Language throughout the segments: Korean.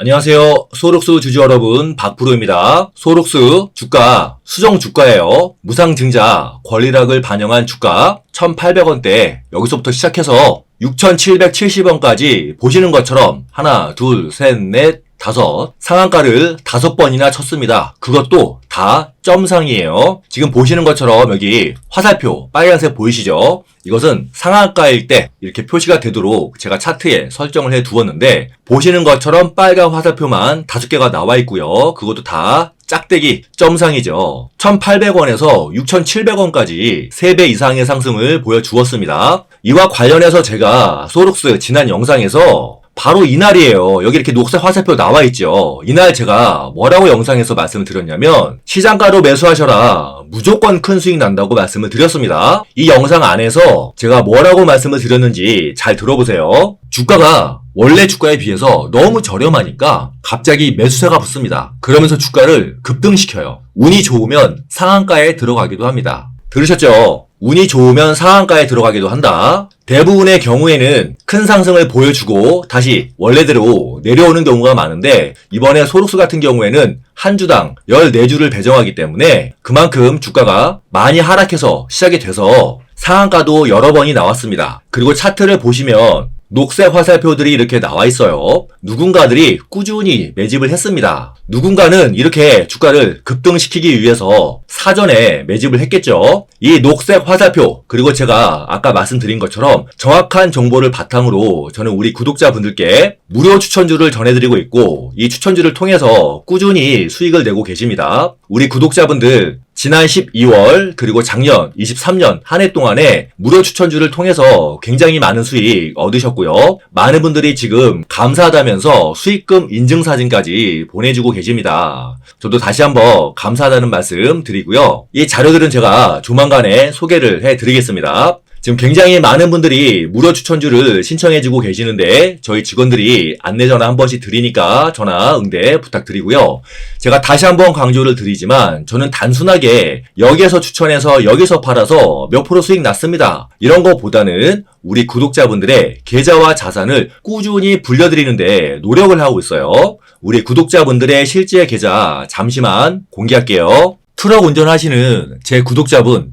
안녕하세요. 소록스 주주 여러분, 박프로입니다. 소록스 주가 수정 주가예요. 무상증자 권리락을 반영한 주가 1,800원대 여기서부터 시작해서 6,770원까지 보시는 것처럼 하나, 둘, 셋, 넷, 다섯 상한가를 다섯 번이나 쳤습니다. 그것도 다 점상이에요. 지금 보시는 것처럼 여기 화살표 빨간색 보이시죠? 이것은 상한가일 때 이렇게 표시가 되도록 제가 차트에 설정을 해 두었는데 보시는 것처럼 빨간 화살표만 다섯 개가 나와 있고요. 그것도 다 짝대기 점상이죠. 1,800원에서 6,700원까지 3배 이상의 상승을 보여주었습니다. 이와 관련해서 제가 소록스 지난 영상에서 바로 이날이에요. 여기 이렇게 녹색 화살표 나와 있죠. 이날 제가 뭐라고 영상에서 말씀을 드렸냐면 시장가로 매수하셔라. 무조건 큰 수익 난다고 말씀을 드렸습니다. 이 영상 안에서 제가 뭐라고 말씀을 드렸는지 잘 들어보세요. 주가가 원래 주가에 비해서 너무 저렴하니까 갑자기 매수세가 붙습니다. 그러면서 주가를 급등시켜요. 운이 좋으면 상한가에 들어가기도 합니다. 들으셨죠? 운이 좋으면 상한가에 들어가기도 한다. 대부분의 경우에는 큰 상승을 보여주고 다시 원래대로 내려오는 경우가 많은데 이번에 소록스 같은 경우에는 한 주당 14주를 배정하기 때문에 그만큼 주가가 많이 하락해서 시작이 돼서 상한가도 여러 번이 나왔습니다. 그리고 차트를 보시면 녹색 화살표들이 이렇게 나와 있어요. 누군가들이 꾸준히 매집을 했습니다. 누군가는 이렇게 주가를 급등시키기 위해서 사전에 매집을 했겠죠. 이 녹색 화살표, 그리고 제가 아까 말씀드린 것처럼 정확한 정보를 바탕으로 저는 우리 구독자분들께 무료 추천주를 전해드리고 있고 이 추천주를 통해서 꾸준히 수익을 내고 계십니다. 우리 구독자분들 지난 12월 그리고 작년 23년 한 해 동안에 무료 추천주를 통해서 굉장히 많은 수익 얻으셨고요. 많은 분들이 지금 감사하다면서 수익금 인증사진까지 보내주고 계십니다. 저도 다시 한번 감사하다는 말씀 드리고요. 이 자료들은 제가 조만간에 소개를 해드리겠습니다. 지금 굉장히 많은 분들이 무료 추천주를 신청해주고 계시는데 저희 직원들이 안내 전화 한 번씩 드리니까 전화 응대 부탁드리고요. 제가 다시 한번 강조를 드리지만 저는 단순하게 여기에서 추천해서 여기서 팔아서 몇 프로 수익 났습니다. 이런 거보다는 우리 구독자분들의 계좌와 자산을 꾸준히 불려드리는데 노력을 하고 있어요. 우리 구독자분들의 실제 계좌 잠시만 공개할게요. 트럭 운전하시는 제 구독자분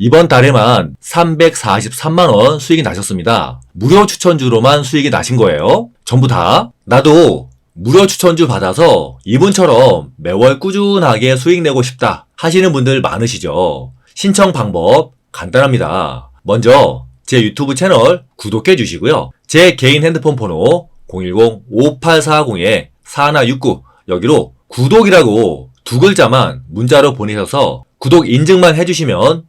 이번 달에만 343만원 수익이 나셨습니다. 무료 추천주로만 수익이 나신 거예요. 전부 다. 나도 무료 추천주 받아서 이분처럼 매월 꾸준하게 수익 내고 싶다 하시는 분들 많으시죠. 신청 방법 간단합니다. 먼저 제 유튜브 채널 구독해 주시고요. 제 개인 핸드폰 번호 010-5840-4169 여기로 구독이라고 두 글자만 문자로 보내셔서 구독 인증만 해주시면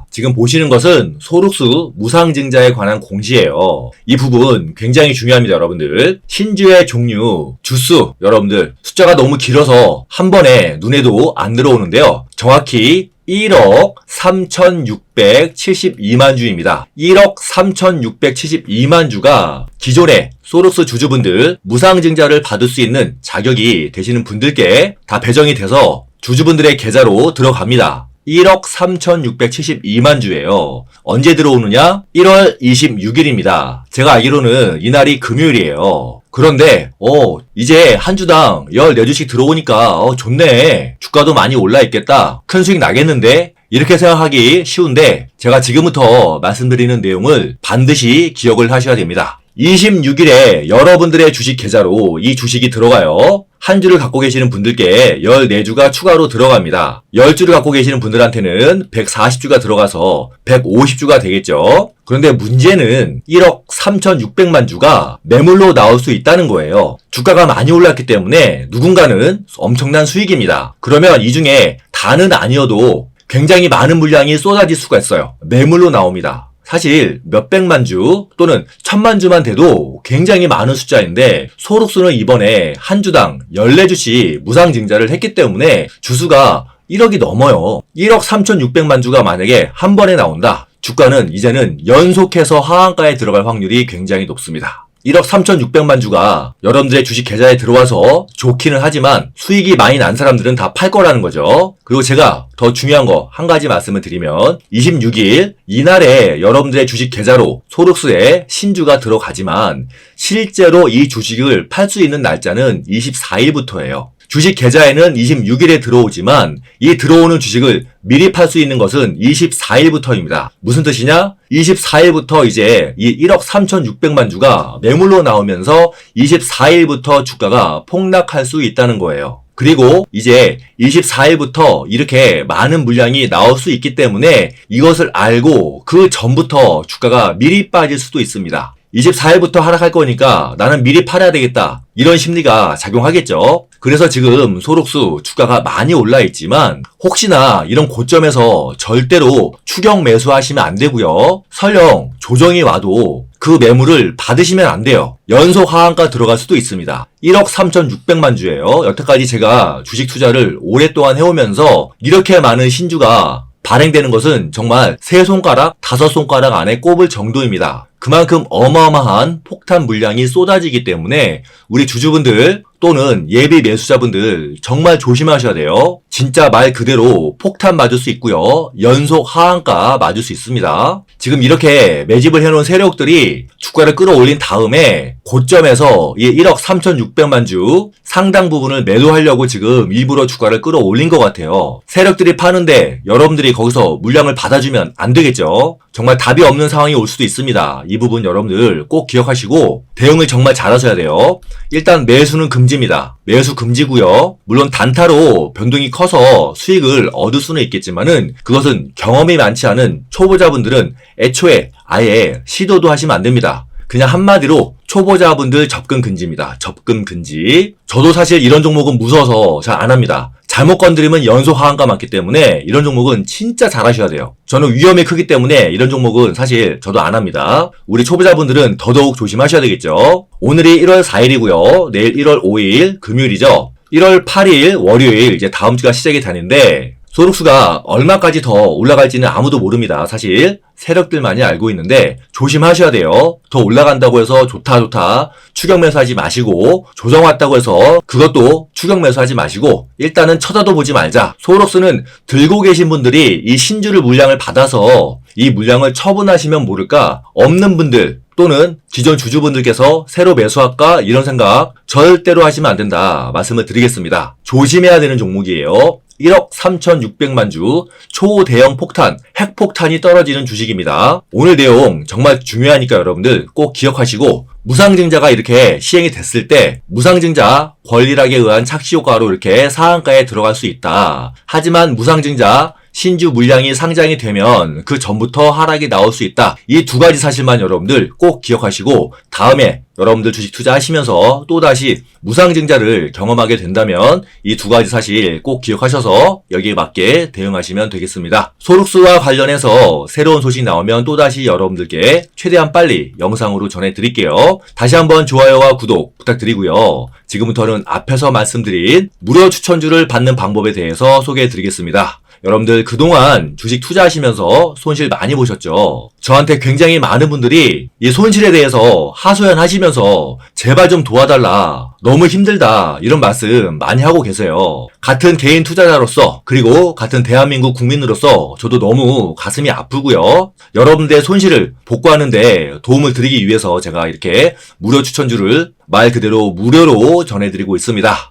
지금 보시는 것은 소록수 무상증자에 관한 공시예요. 이 부분 굉장히 중요합니다, 여러분들. 신주의 종류, 주수, 여러분들 숫자가 너무 길어서 한 번에 눈에도 안 들어오는데요. 정확히 1억 3,672만 주입니다. 1억 3,672만 주가 기존의 소록스 주주분들 무상증자를 받을 수 있는 자격이 되시는 분들께 다 배정이 돼서 주주분들의 계좌로 들어갑니다. 1억 3,672만 주예요. 언제 들어오느냐? 1월 26일입니다. 제가 알기로는 이날이 금요일이에요. 그런데 어 이제 한 주당 14주씩 들어오니까 어 좋네. 주가도 많이 올라 있겠다. 큰 수익 나겠는데? 이렇게 생각하기 쉬운데 제가 지금부터 말씀드리는 내용을 반드시 기억을 하셔야 됩니다. 26일에 여러분들의 주식 계좌로 이 주식이 들어가요. 한 주를 갖고 계시는 분들께 14주가 추가로 들어갑니다. 10주를 갖고 계시는 분들한테는 140주가 들어가서 150주가 되겠죠. 그런데 문제는 1억 3,600만 주가 매물로 나올 수 있다는 거예요. 주가가 많이 올랐기 때문에 누군가는 엄청난 수익입니다. 그러면 이 중에 다는 아니어도 굉장히 많은 물량이 쏟아질 수가 있어요. 매물로 나옵니다. 사실 몇백만 주 또는 천만 주만 돼도 굉장히 많은 숫자인데 소록수는 이번에 한 주당 14주씩 무상증자를 했기 때문에 주수가 1억이 넘어요. 1억 3,600만 주가 만약에 한 번에 나온다. 주가는 이제는 연속해서 하한가에 들어갈 확률이 굉장히 높습니다. 1억 3,600만 주가 여러분들의 주식 계좌에 들어와서 좋기는 하지만 수익이 많이 난 사람들은 다 팔 거라는 거죠. 그리고 제가 더 중요한 거 한 가지 말씀을 드리면 26일 이날에 여러분들의 주식 계좌로 소록스에 신주가 들어가지만 실제로 이 주식을 팔 수 있는 날짜는 24일부터예요. 주식 계좌에는 26일에 들어오지만 이 들어오는 주식을 미리 팔 수 있는 것은 24일부터입니다. 무슨 뜻이냐? 24일부터 이제 이 1억 3,600만 주가 매물로 나오면서 24일부터 주가가 폭락할 수 있다는 거예요. 그리고 이제 24일부터 이렇게 많은 물량이 나올 수 있기 때문에 이것을 알고 그 전부터 주가가 미리 빠질 수도 있습니다. 24일부터 하락할 거니까 나는 미리 팔아야 되겠다. 이런 심리가 작용하겠죠. 그래서 지금 소록수 주가가 많이 올라 있지만 혹시나 이런 고점에서 절대로 추격 매수하시면 안 되고요. 설령 조정이 와도 그 매물을 받으시면 안 돼요. 연속 하한가 들어갈 수도 있습니다. 1억 3,600만 주예요. 여태까지 제가 주식 투자를 오랫동안 해오면서 이렇게 많은 신주가 발행되는 것은 정말 세 손가락, 다섯 손가락 안에 꼽을 정도입니다. 그만큼 어마어마한 폭탄 물량이 쏟아지기 때문에 우리 주주분들 또는 예비 매수자분들 정말 조심하셔야 돼요. 진짜 말 그대로 폭탄 맞을 수 있고요. 연속 하한가 맞을 수 있습니다. 지금 이렇게 매집을 해놓은 세력들이 주가를 끌어올린 다음에 고점에서 이 1억 3,600만 주 상당 부분을 매도하려고 지금 일부러 주가를 끌어올린 것 같아요. 세력들이 파는데 여러분들이 거기서 물량을 받아주면 안 되겠죠. 정말 답이 없는 상황이 올 수도 있습니다. 이 부분 여러분들 꼭 기억하시고 대응을 정말 잘하셔야 돼요. 일단 매수는 금지 입니다. 매수 금지고요. 물론 단타로 변동이 커서 수익을 얻을 수는 있겠지만은 그것은 경험이 많지 않은 초보자분들은 애초에 아예 시도도 하시면 안 됩니다. 그냥 한마디로 초보자분들 접근 금지입니다. 접근 금지. 저도 사실 이런 종목은 무서워서 잘 안 합니다. 잘못 건드리면 연속 하한가 많기 때문에 이런 종목은 진짜 잘하셔야 돼요. 저는 위험이 크기 때문에 이런 종목은 사실 저도 안 합니다. 우리 초보자분들은 더더욱 조심하셔야 되겠죠. 오늘이 1월 4일이고요. 내일 1월 5일 금요일이죠. 1월 8일 월요일 이제 다음 주가 시작이 되는데 소록수가 얼마까지 더 올라갈지는 아무도 모릅니다. 사실 세력들만이 알고 있는데 조심하셔야 돼요. 더 올라간다고 해서 좋다 좋다 추격 매수하지 마시고 조정 왔다고 해서 그것도 추격 매수하지 마시고 일단은 쳐다도 보지 말자. 소록수는 들고 계신 분들이 이 신주를 물량을 받아서 이 물량을 처분하시면 모를까 없는 분들 또는 기존 주주분들께서 새로 매수할까 이런 생각 절대로 하시면 안 된다 말씀을 드리겠습니다. 조심해야 되는 종목이에요. 1억 3,600만 주 초대형 폭탄, 핵폭탄이 떨어지는 주식입니다. 오늘 내용 정말 중요하니까 여러분들 꼭 기억하시고 무상증자가 이렇게 시행이 됐을 때 무상증자 권리락에 의한 착시 효과로 이렇게 상한가에 들어갈 수 있다. 하지만 무상증자 신주 물량이 상장이 되면 그 전부터 하락이 나올 수 있다. 이 두 가지 사실만 여러분들 꼭 기억하시고 다음에 여러분들 주식 투자하시면서 또다시 무상증자를 경험하게 된다면 이 두 가지 사실 꼭 기억하셔서 여기에 맞게 대응하시면 되겠습니다. 소록수와 관련해서 새로운 소식 나오면 또다시 여러분들께 최대한 빨리 영상으로 전해드릴게요. 다시 한번 좋아요와 구독 부탁드리고요. 지금부터는 앞에서 말씀드린 무료 추천주를 받는 방법에 대해서 소개해드리겠습니다. 여러분들 그동안 주식 투자하시면서 손실 많이 보셨죠? 저한테 굉장히 많은 분들이 이 손실에 대해서 하소연 하시면서 제발 좀 도와달라. 너무 힘들다. 이런 말씀 많이 하고 계세요. 같은 개인 투자자로서 그리고 같은 대한민국 국민으로서 저도 너무 가슴이 아프고요. 여러분들의 손실을 복구하는데 도움을 드리기 위해서 제가 이렇게 무료 추천주를 말 그대로 무료로 전해드리고 있습니다.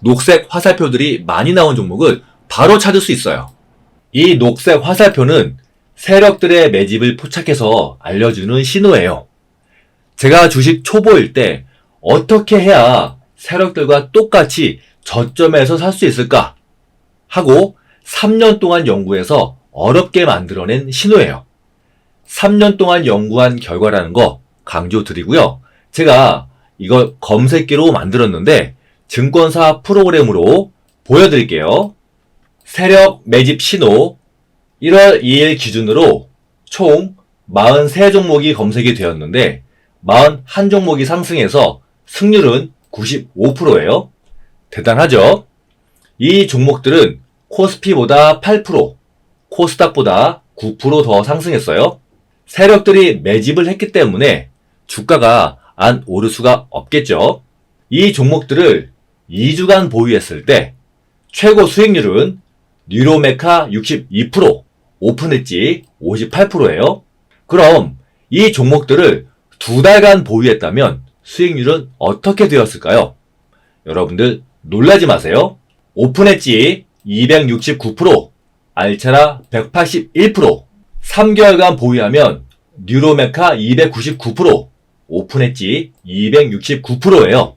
녹색 화살표들이 많이 나온 종목을 바로 찾을 수 있어요. 이 녹색 화살표는 세력들의 매집을 포착해서 알려주는 신호예요. 제가 주식 초보일 때 어떻게 해야 세력들과 똑같이 저점에서 살 수 있을까 하고 3년 동안 연구해서 어렵게 만들어낸 신호예요. 3년 동안 연구한 결과라는 거 강조드리고요. 제가 이걸 검색기로 만들었는데 증권사 프로그램으로 보여드릴게요. 세력 매집 신호 1월 2일 기준으로 총 43종목이 검색이 되었는데 41종목이 상승해서 승률은 95%예요. 대단하죠? 이 종목들은 코스피보다 8%, 코스닥보다 9%더 상승했어요. 세력들이 매집을 했기 때문에 주가가 안 오를 수가 없겠죠. 이 종목들을 2주간 보유했을 때 최고 수익률은 뉴로메카 62%, 오픈엣지 58%예요. 그럼 이 종목들을 두 달간 보유했다면 수익률은 어떻게 되었을까요? 여러분들 놀라지 마세요. 오픈엣지 269%, 알차라 181%, 3개월간 보유하면 뉴로메카 299%, 오픈엣지 269%예요.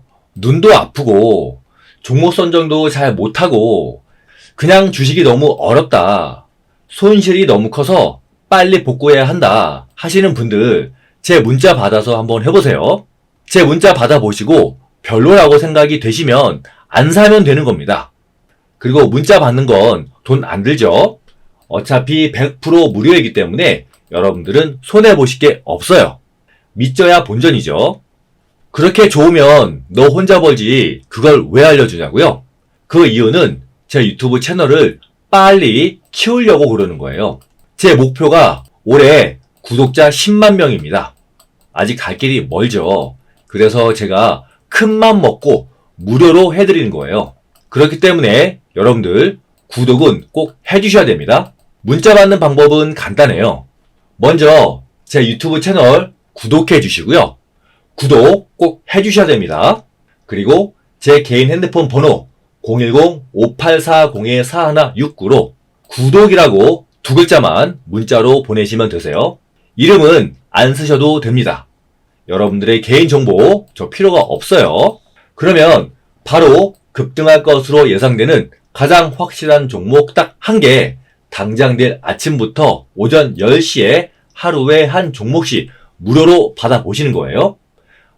눈도 아프고 종목 선정도 잘 못하고 그냥 주식이 너무 어렵다. 손실이 너무 커서 빨리 복구해야 한다 하시는 분들 제 문자 받아서 한번 해보세요. 제 문자 받아보시고 별로라고 생각이 되시면 안 사면 되는 겁니다. 그리고 문자 받는 건 돈 안 들죠? 어차피 100% 무료이기 때문에 여러분들은 손해보실 게 없어요. 믿져야 본전이죠. 그렇게 좋으면 너 혼자 벌지 그걸 왜 알려주냐고요? 그 이유는 제 유튜브 채널을 빨리 키우려고 그러는 거예요. 제 목표가 올해 구독자 10만 명입니다. 아직 갈 길이 멀죠. 그래서 제가 큰 맘 먹고 무료로 해드리는 거예요. 그렇기 때문에 여러분들 구독은 꼭 해주셔야 됩니다. 문자 받는 방법은 간단해요. 먼저 제 유튜브 채널 구독해 주시고요. 구독 꼭 해주셔야 됩니다. 그리고 제 개인 핸드폰 번호 010-5840-4169로 구독이라고 두 글자만 문자로 보내시면 되세요. 이름은 안 쓰셔도 됩니다. 여러분들의 개인정보 저 필요가 없어요. 그러면 바로 급등할 것으로 예상되는 가장 확실한 종목 딱 한 개, 당장 내일 아침부터 오전 10시에 하루에 한 종목씩 무료로 받아보시는 거예요.